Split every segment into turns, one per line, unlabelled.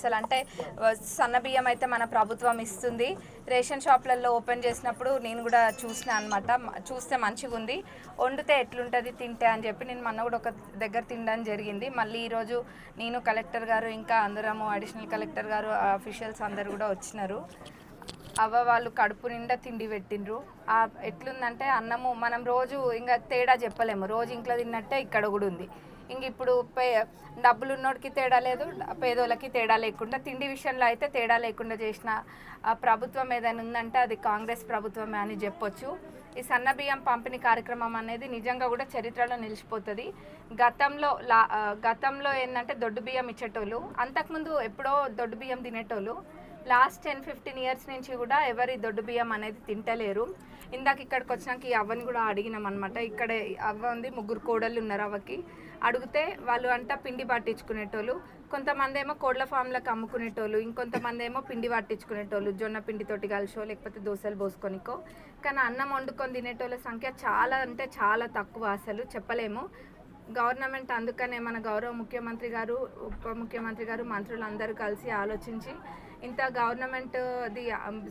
అసలు అంటే సన్నబియ్యం సన్న బియ్యం అయితే మన ప్రభుత్వం ఇస్తుంది. రేషన్ షాప్లలో ఓపెన్ చేసినప్పుడు నేను కూడా చూసిన అనమాట చూస్తే మంచిగా ఉంది. వండితే ఎట్లుంటుంది తింటే అని చెప్పి నేను మొన్న కూడా ఒక దగ్గర తినడం జరిగింది. మళ్ళీ ఈరోజు నేను కలెక్టర్ గారు ఇంకా అందరము అడిషనల్ కలెక్టర్ గారు అఫీషియల్స్ అందరు కూడా వచ్చినారు. అవ్వ వాళ్ళు కడుపు నిండా తిండి పెట్టిండ్రు. ఆ ఎట్లుందంటే అన్నము మనం రోజు ఇంకా తేడా చెప్పలేము. రోజు ఇంట్లో తిన్నట్టే ఇక్కడ కూడా ఉంది. ఇంక ఇప్పుడు పే డబ్బులు ఉన్నోడికి తేడా లేదు పేదోళ్ళకి తేడా లేకుండా తిండి విషయంలో అయితే తేడా లేకుండా చేసిన ప్రభుత్వం ఏదైనా ఉందంటే అది కాంగ్రెస్ ప్రభుత్వమే అని చెప్పొచ్చు. ఈ సన్న బియ్యం పంపిణీ కార్యక్రమం అనేది నిజంగా కూడా చరిత్రలో నిలిచిపోతుంది. గతంలో లా గతంలో ఏంటంటే దొడ్డు బియ్యం ఇచ్చేటోళ్ళు అంతకుముందు ఎప్పుడో దొడ్డు బియ్యం తినేటోళ్ళు లాస్ట్ టెన్ ఫిఫ్టీన్ ఇయర్స్ నుంచి కూడా ఎవరి దొడ్డు బియ్యం అనేది తింటలేరు. ఇందాక ఇక్కడికి వచ్చినాక ఈ అవ్వని కూడా అడిగినాం అనమాట ఇక్కడ అవ్వ ఉంది ముగ్గురు కోడళ్ళు ఉన్నారు అవ్వకి. అడిగితే వాళ్ళు అంట పిండి పట్టించుకునేటోళ్ళు. కొంతమంది ఏమో కోళ్ళ ఫామ్లకు అమ్ముకునేటోళ్ళు ఇంకొంతమంది ఏమో పిండి పట్టించుకునేటోళ్ళు జొన్న పిండితోటి కలిసో లేకపోతే దోశలు పోసుకొనికో. కానీ అన్నం వండుకొని తినేటోళ్ళ సంఖ్య చాలా అంటే చాలా తక్కువ అసలు చెప్పలేము. గవర్నమెంట్ అందుకనే మన గౌరవ ముఖ్యమంత్రి గారు ఉప ముఖ్యమంత్రి గారు మంత్రులు అందరూ కలిసి ఆలోచించి ఇంత గవర్నమెంట్ అది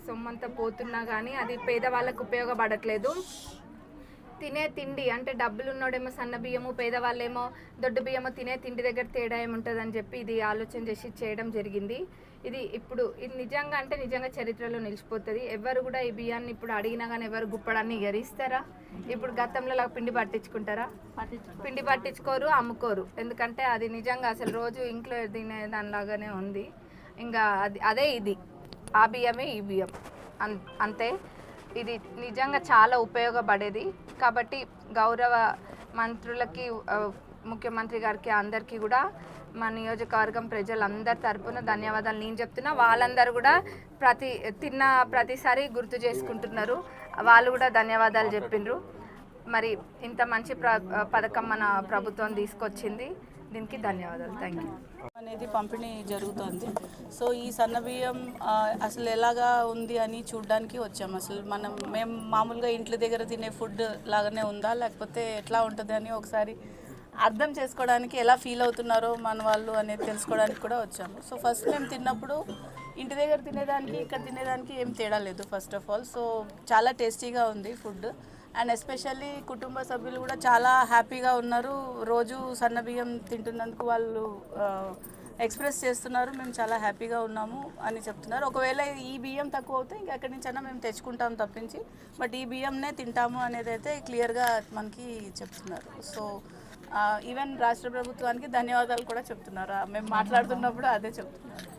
సొమ్మంతా పోతున్నా కానీ అది పేదవాళ్ళకు ఉపయోగపడట్లేదు. తినే తిండి అంటే డబ్బులు ఉన్నోడేమో సన్న బియ్యము పేదవాళ్ళేమో దొడ్డు బియ్యము తినే తిండి దగ్గర తేడా ఏముంటుంది అని చెప్పి ఇది ఆలోచన చేసి చేయడం జరిగింది. ఇది ఇప్పుడు ఇది నిజంగా అంటే నిజంగా చరిత్రలో నిలిచిపోతుంది. ఎవరు కూడా ఈ బియ్యాన్ని ఇప్పుడు అడిగినా కానీ ఎవరు గుప్పడాన్ని ఎగరిస్తారా ఇప్పుడు గతంలో లాగా పిండి పట్టించుకుంటారా? పిండి పట్టించుకోరు అమ్ముకోరు. ఎందుకంటే అది నిజంగా అసలు రోజు ఇంట్లో తినే దానిలాగానే ఉంది. ఇంకా అది అదే ఇది. ఆ బియ్యమే ఈ బియ్యం. అంతే. ఇది నిజంగా చాలా ఉపయోగపడేది. కాబట్టి గౌరవ మంత్రులకి ముఖ్యమంత్రి గారికి అందరికీ కూడా మా నియోజకవర్గం ప్రజలందరి తరపున ధన్యవాదాలు. నేను చెప్తున్నా వాళ్ళందరూ కూడా ప్రతి తిన్న ప్రతిసారి గుర్తు చేసుకుంటున్నారు. వాళ్ళు కూడా ధన్యవాదాలు చెప్పిండ్రు. మరి ఇంత మంచి ప్ర పథకం మన ప్రభుత్వం తీసుకొచ్చింది. దీనికి ధన్యవాదాలు. థ్యాంక్ యూ
అనేది పంపిణీ జరుగుతోంది. సో ఈ సన్న బియ్యం అసలు ఎలాగా ఉంది అని చూడడానికి వచ్చాము అసలు మనం మేము మామూలుగా ఇంట్ల దగ్గర తినే ఫుడ్ లాగానే ఉందా? లేకపోతే ఎట్లా ఉంటుంది అని ఒకసారి అర్థం చేసుకోవడానికి ఎలా ఫీల్ అవుతున్నారో మన వాళ్ళు అనేది తెలుసుకోవడానికి కూడా వచ్చాము. సో ఫస్ట్ మేము తిన్నప్పుడు ఇంటి దగ్గర తినేదానికి ఇక్కడ తినేదానికి ఏం తేడా లేదు ఫస్ట్ ఆఫ్ ఆల్. సో చాలా టేస్టీగా ఉంది ఫుడ్. అండ్ ఎస్పెషల్లీ కుటుంబ సభ్యులు కూడా చాలా హ్యాపీగా ఉన్నారు. రోజు సన్న బియ్యం తింటున్నందుకు వాళ్ళు ఎక్స్ప్రెస్ చేస్తున్నారు. మేము చాలా హ్యాపీగా ఉన్నాము అని చెప్తున్నారు. ఒకవేళ ఈ బియ్యం తక్కువ అవుతే ఇంకా ఎక్కడి నుంచైనా మేము తెచ్చుకుంటాం తప్పించి బట్ ఈ బియ్యంనే తింటాము అనేది అయితే క్లియర్గా మనకి చెప్తున్నారు. సో ఈవెన్ రాష్ట్ర ప్రభుత్వానికి ధన్యవాదాలు కూడా చెప్తున్నారు. మేము మాట్లాడుతున్నప్పుడు అదే చెప్తున్నారు.